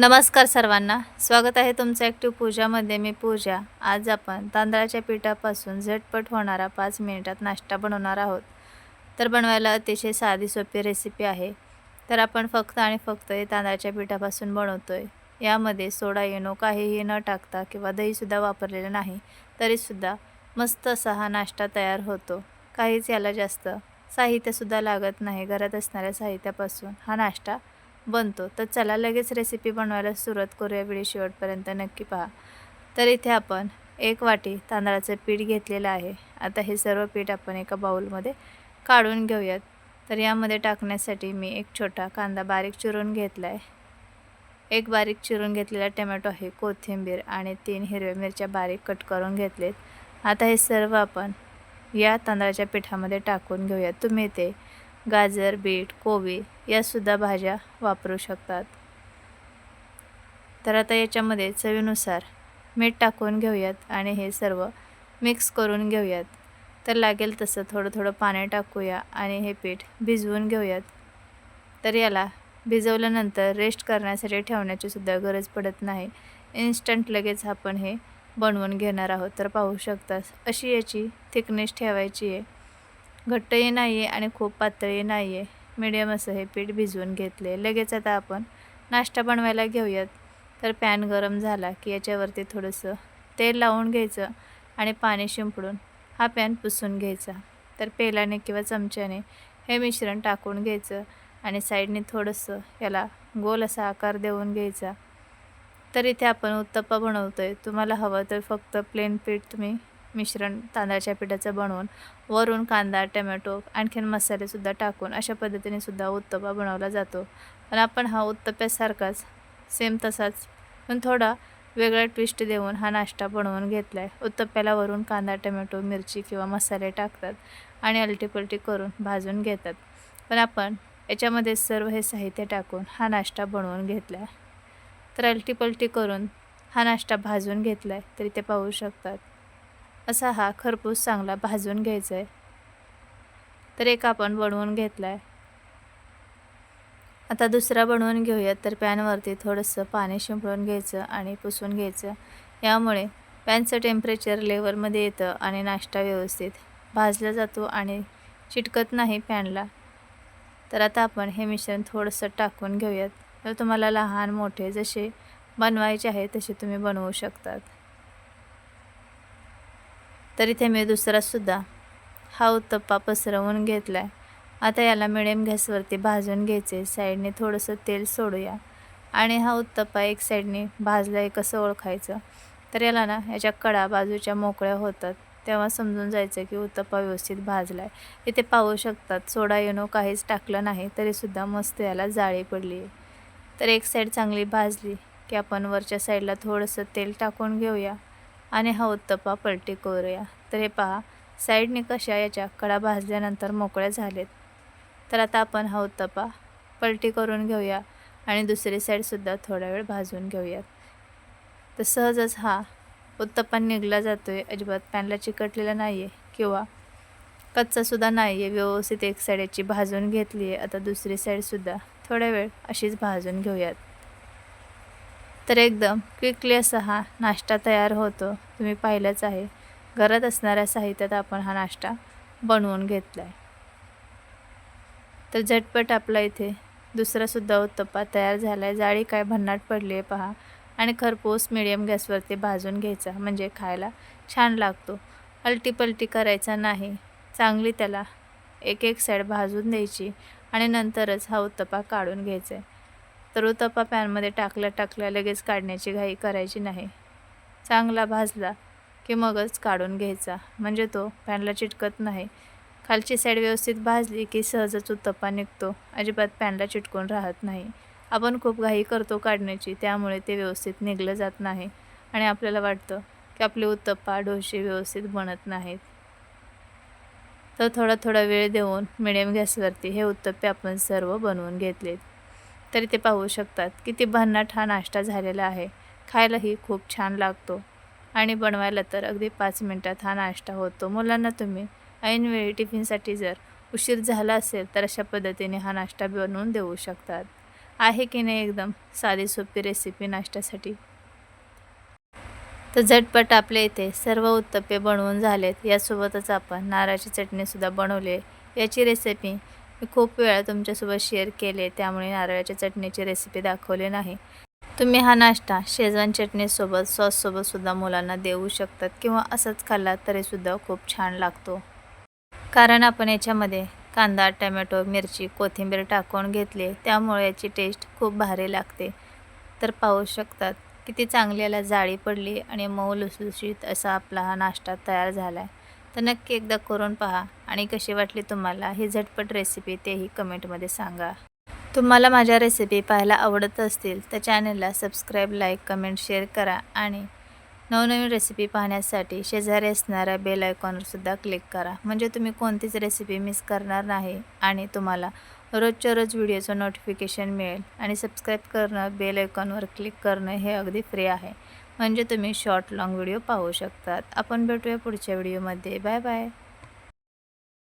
नमस्कार सर्वांना. स्वागत आहे तुमचं ॲक्टिव्ह पूजामध्ये. मी पूजा. आज आपण तांदळाच्या पिठापासून झटपट होणारा पाच मिनिटात नाश्ता बनवणार आहोत. तर बनवायला अतिशय साधी सोपी रेसिपी आहे. तर आपण फक्त आणि फक्त हे तांदळाच्या पिठापासून बनवतो आहे यामध्ये सोडा येणो काहीही न टाकता किंवा दहीसुद्धा वापरलेलं नाही तरीसुद्धा मस्त असा हा नाश्ता तयार होतो. काहीच याला जास्त साहित्यसुद्धा लागत नाही. घरात असणाऱ्या साहित्यापासून हा नाश्ता बनतो. तर चला लगेच रेसिपी बनवायला सुरुवात करूया व्हिडिओ शेवटपर्यंत. नक्की पहा. तर इथे आपण एक वाटी तांदळाचं पीठ घेतलेलं आहे. आता हे सर्व पीठ आपण एका बाऊलमध्ये काढून घेऊयात. तर यामध्ये टाकण्यासाठी मी एक छोटा कांदा बारीक चिरून घेतला आहे एक बारीक चिरून घेतलेला टमॅटो आहे कोथिंबीर आणि तीन हिरव्या मिरच्या बारीक कट करून घेतलेत. आता हे सर्व आपण या तांदळाच्या पिठामध्ये टाकून घेऊयात. तुम्ही ते गाजर बीट कोबी यासुद्धा भाज्या वापरू शकतात. तर आता याच्यामध्ये चवीनुसार मीठ टाकून घेऊयात आणि हे सर्व मिक्स करून घेऊयात. तर लागेल तसं थोडं थोडं पाणी टाकूया आणि हे पीठ भिजवून घेऊयात. तर याला भिजवल्यानंतर रेस्ट करण्यासाठी ठेवण्याची सुद्धा गरज पडत नाही. इन्स्टंट लगेच आपण हे बनवून घेणार आहोत. तर पाहू शकतास अशी याची थिकनेस ठेवायची आहे. घट्टही नाही आहे आणि खूप पातळही नाही आहे मिडियम असं हे पीठ भिजवून घेतले. लगेच आता आपण नाश्ता बनवायला घेऊयात. तर पॅन गरम झाला की याच्यावरती थोडंसं तेल लावून घ्यायचं आणि पाणी शिंपडून हा पॅन पुसून घ्यायचा. तर पेलाने किंवा चमच्याने हे मिश्रण टाकून घ्यायचं आणि साईडने थोडंसं याला गोल असा आकार देऊन घ्यायचा. तर इथे आपण उत्तप्पा बनवतो आहे तुम्हाला हवं तर फक्त प्लेन पीठ तुम्ही मिश्रण तांदळाच्या पिठाचं बनवून वरून कांदा टमॅटो आणखीन मसालेसुद्धा टाकून अशा पद्धतीने सुद्धा बनवला जातो. पण आपण हा उत्तप्यासारखाच सेम तसाच पण थोडा वेगळा ट्विस्ट देऊन हा नाश्ता बनवून घेतला आहे उत्तप्याला वरून कांदा टमॅटो मिरची किंवा मसाले टाकतात आणि अलटीपलटी करून भाजून घेतात. पण आपण याच्यामध्ये सर्व हे साहित्य टाकून हा नाश्ता बनवून घेतला आहे तर अलटीपलटी करून हा नाश्ता भाजून घेतला आहे तरी ते पाहू शकतात. असा हा खरपूस चांगला भाजून घ्यायचा आहे तर एक आपण बनवून घेतला आहे आता दुसरा बनवून घेऊयात तर पॅनवरती थोडंसं पाणी शिंपडून घ्यायचं आणि पुसून घ्यायचं. यामुळे पॅनचं टेम्परेचर लेवलमध्ये येतं आणि नाश्ता व्यवस्थित भाजला जातो आणि चिटकत नाही पॅनला. तर आता आपण हे मिश्रण थोडंसं टाकून घेऊयात. तर तुम्हाला लहान मोठे जसे बनवायचे आहे तसे तुम्ही बनवू शकतात. तर इथे मी दुसरासुद्धा हा उत्तप्पा पसरवून घेतला आहे आता याला मिडियम गॅसवरती भाजून घ्यायचे. साईडने थोडंसं तेल सोडूया. आणि हा उत्तप्पा एक साईडने भाजला आहे कसं ओळखायचं. तर याला ना याच्या कडा बाजूच्या मोकळ्या होतात. तेव्हा समजून जायचं की उत्तप्पा व्यवस्थित भाजला आहे इथे पाहू शकतात सोडा येणो काहीच टाकलं नाही तरीसुद्धा मस्त याला जाळी पडली आहे तर एक साईड चांगली भाजली की आपण वरच्या साईडला थोडंसं तेल टाकून घेऊया. आणि हा उत्तप्पा पलटी करूया. तर हे पहा साईडने कशा याच्या कडा भाजल्यानंतर मोकळ्या झालेत. तर आता आपण हा उत्तप्पा पलटी करून घेऊया आणि दुसरी साईडसुद्धा थोडा वेळ भाजून घेऊयात. तर सहजच हा उत्तप्पा निघला जातो आहे अजिबात पॅनला चिकटलेला नाही आहे किंवा कच्चासुद्धा नाही आहे व्यवस्थित एक साईड याची भाजून घेतली आहे आता दुसरी साईडसुद्धा थोड्या वेळ अशीच भाजून घेऊयात. तर एकदम क्विकली असा हा नाश्ता तयार होतो. तुम्ही पाहिलंच आहे. घरात असणाऱ्या साहित्यात आपण हा नाश्ता बनवून घेतला आहे तर झटपट आपला इथे दुसरासुद्धा उत्तप्पा तयार झाला आहे जाळी काय भन्नाट पडली आहे पहा. आणि खरपूस मिडियम गॅसवरती भाजून घ्यायचा. म्हणजे खायला छान लागतो. अलटीपलटी करायचा नाही. चांगली त्याला एक एक साईड भाजून द्यायची. आणि नंतरच हा उत्तप्पा काढून घ्यायचा आहे तर उत्तप्पा पॅनमध्ये टाकल्या टाकल्या लगेच काढण्याची घाई करायची नाही. चांगला भाजला की मगच काढून घ्यायचा. म्हणजे तो पॅनला चिटकत नाही. खालची साईड व्यवस्थित भाजली की सहजच उत्तप्पा निघतो. अजिबात पॅनला चिटकून राहत नाही. आपण खूप घाई करतो काढण्याची त्यामुळे ते व्यवस्थित निघलं जात नाही. आणि आपल्याला वाटतं की आपले उत्तप्पा डोसे व्यवस्थित बनत नाहीत. तर थोडा थोडा वेळ देऊन मिडियम गॅसवरती हे उत्तप्पे आपण सर्व बनवून घेतलेत. तरी ते पाहू शकतात किती भन्नाट हा नाश्ता झालेला आहे. खायलाही खूप छान लागतो. आणि बनवायला तर अगदी पाच मिनटात हा नाश्ता होतो. मुलांना तुम्ही ऐनवेळी टिफिनसाठी जर उशीर झाला असेल तर अशा पद्धतीने हा नाश्ता बनवून देऊ शकतात. आहे की नाही एकदम साधी सोपी रेसिपी नाश्त्यासाठी? तर झटपट आपल्या इथे सर्व उत्तप्पे बनवून झालेत. यासोबतच आपण नारळाची चटणीसुद्धा बनवली आहे. याची रेसिपी मी खूप वेळा तुमच्यासोबत शेअर केले त्यामुळे नारळाच्या चटणीची रेसिपी दाखवली नाही. तुम्ही हा नाश्ता शेजवान चटणीसोबत सॉससोबतसुद्धा मुलांना देऊ शकतात किंवा असंच खाल्ला तरीसुद्धा खूप छान लागतो. कारण आपण याच्यामध्ये कांदा टमॅटो मिरची कोथिंबीर टाकून घेतली त्यामुळे याची टेस्ट खूप भारी लागते. तर पाहू शकतात किती चांगली याला जाळी पडली आणि मऊ लुसलुशीत असा आपला हा नाश्ता तयार झाला आहे तर नक्की एकदा करून पहा आणि कशी वाटली तुम्हाला ही झटपट रेसिपी तेही कमेंटमध्ये सांगा. तुम्हाला माझ्या रेसिपी पाहायला आवडत असतील तर चॅनलला सबस्क्राईब लाईक कमेंट शेअर करा आणि नवनवीन रेसिपी पाहण्यासाठी शेजारी असणाऱ्या बेल आयकॉनवरसुद्धा क्लिक करा. म्हणजे तुम्ही कोणतीच रेसिपी मिस करणार नाही आणि तुम्हाला रोजच्या रोज व्हिडिओचं नोटिफिकेशन मिळेल. आणि सबस्क्राईब करणं बेल आयकॉनवर क्लिक करणं हे अगदी फ्री आहे. म्हणजे तुम्ही शॉर्ट लाँग व्हिडिओ पाहू शकतात. आपण भेटूया पुढच्या व्हिडिओमध्ये बाय बाय